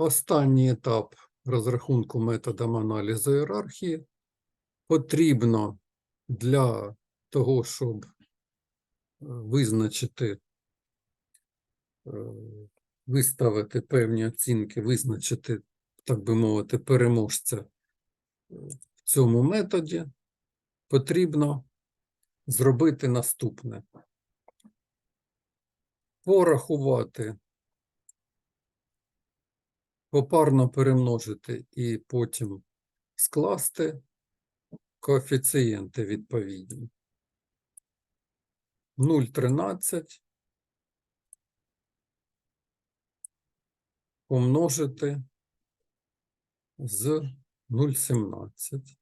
Останній етап розрахунку методом аналізу ієрархії потрібно для того, щоб е, визначити, е, виставити певні оцінки, визначити, так би мовити, переможця е, в цьому методі, потрібно зробити наступне. Порахувати попарно перемножити і потім скласти коефіцієнти відповідні. 0,13 помножити з 0,17.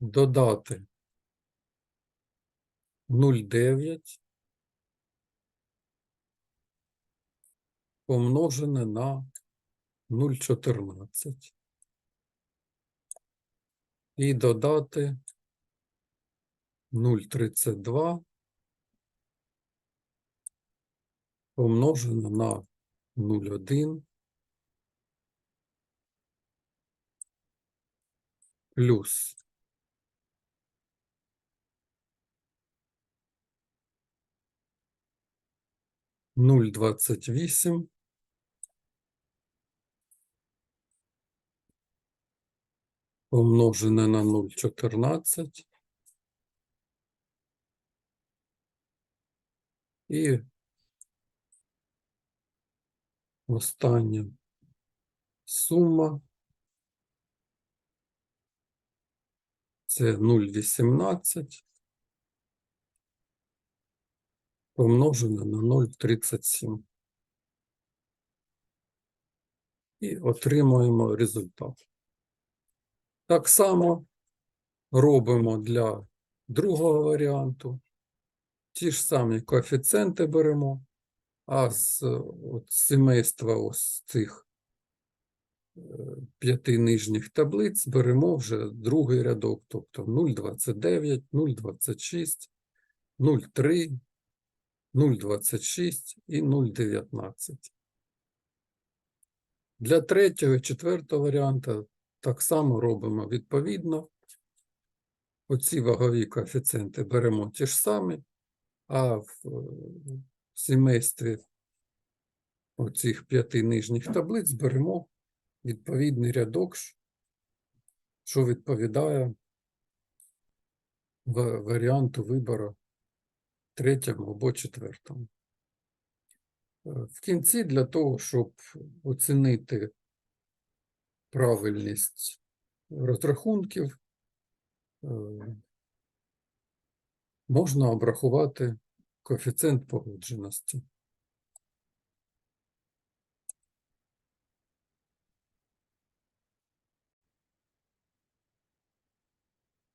Додати 0,9 помножене на 0,14 і додати 0,32 помножене на 0,1 плюс 0,28 умножене на 0,14. І остання сума це 0,18 Помножене на 0,37. І отримуємо результат. Так само робимо для другого варіанту. Ті ж самі коефіцієнти беремо, а з от, семейства ось цих е, п'яти нижніх таблиць беремо вже другий рядок, тобто 0,29, 0,26, 0,3, 0,26 і 0,19. Для третього і четвертого варіанта так само робимо відповідно. Оці вагові коефіцієнти беремо ті ж самі, а в е, сімействі оцих п'яти нижніх таблиць беремо відповідний рядок, що відповідає варіанту вибору третьому або четвертому. Е, В кінці для того, щоб оцінити правильність розрахунків, е, можна обрахувати коефіцієнт погодженості.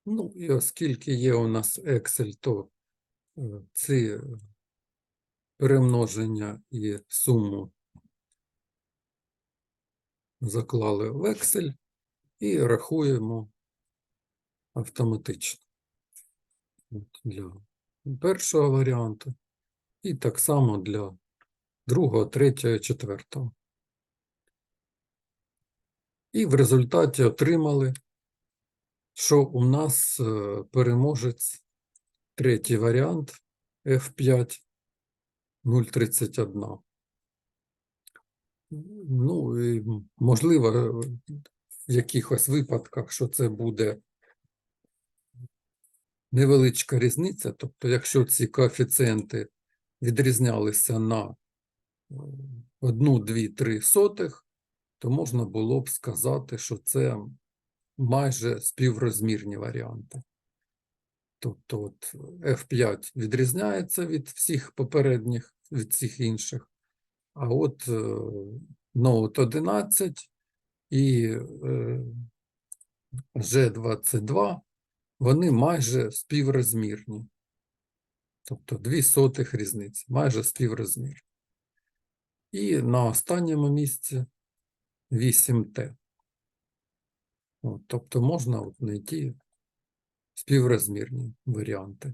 Ну, і оскільки є у нас Excel, то е, ці перемноження і суму заклали в Excel і рахуємо автоматично. От Для першого варіанту і так само для другого, третього, четвертого. І в результаті отримали, що у нас е, переможець третій варіант F5 0,31. Ну, і можливо, е, в якихось випадках, що це буде невеличка різниця. Тобто, якщо ці коефіцієнти відрізнялися на 1, 2, 3 сотих, то можна було б сказати, що це майже співрозмірні варіанти. Тобто от F5 відрізняється від всіх попередніх, від всіх інших, а от е, Note 11 і е, G22 вони майже співрозмірні. Тобто дві сотих різниці, майже співрозмірні. І на останньому місці 8T. От, тобто можна знайти співрозмірні варіанти.